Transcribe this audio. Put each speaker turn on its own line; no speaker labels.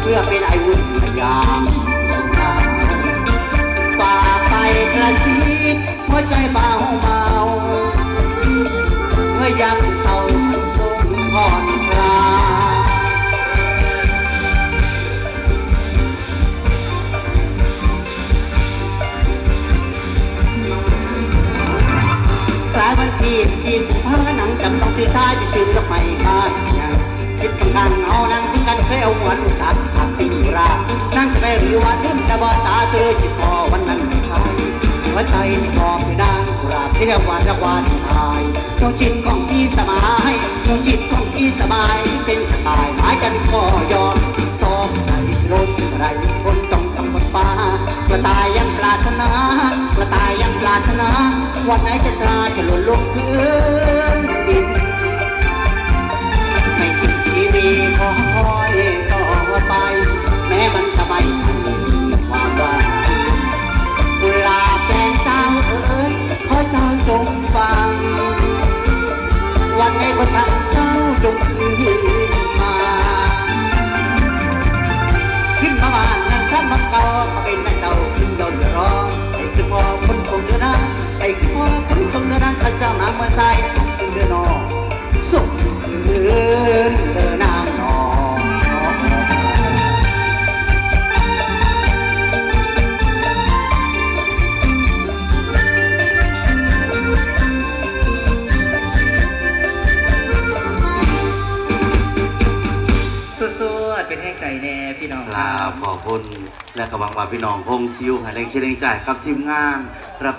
เพื่อเป็นไอวุ่นพยายามฝากไปกระซิบหัวใจเบาเบาเมื่อยามเศร้าทรงผ่อนคลายกลายวันที่กินเพ้อหนังจำต้องที่ท้ายจะถึงกับไม่มานคิดต้องการเอานั่งถึงกัน เอาหัวลูกตัดหักติงรานั่งจะไปหรือว่าถึงจะบอกสาเธอจิตพอวันนั้นไม่ทายหัวใจที่พอไปนางกราบที่เรียกว่าจักวาลทายดวงจิตของพี่สบายดวงจิตของพี่สบายเป็นกระต่ายหมายกันคอยอนสองใจสลดอะไรคนต้องกำบนฟ้ากระต่ายยังปรารถนากระต่ายยังปรารถนาวันไหนจะตราจะหล่นลงพื้นดิน เจ้าจงฟัง วันไหนก็ช่างเจ้าจงคืนมา ขึ้นมาบ้านนั่งซ้ำมันเก่าเขาเป็นนักเจ้าขึ้นเจ้าเดือดร้อนไปขึ้นพอคนส่งเดือดนไปขึ้นพอคนส่งเดือดนะข้าเจ้าจำ
สู้ๆเป็นแห้งใจแน่พี่น้อง
ครับขอบคุณและกำลังว่าพี่น้องคงซิวให้แรงเชียร์แรงใจกับทีมงานรับ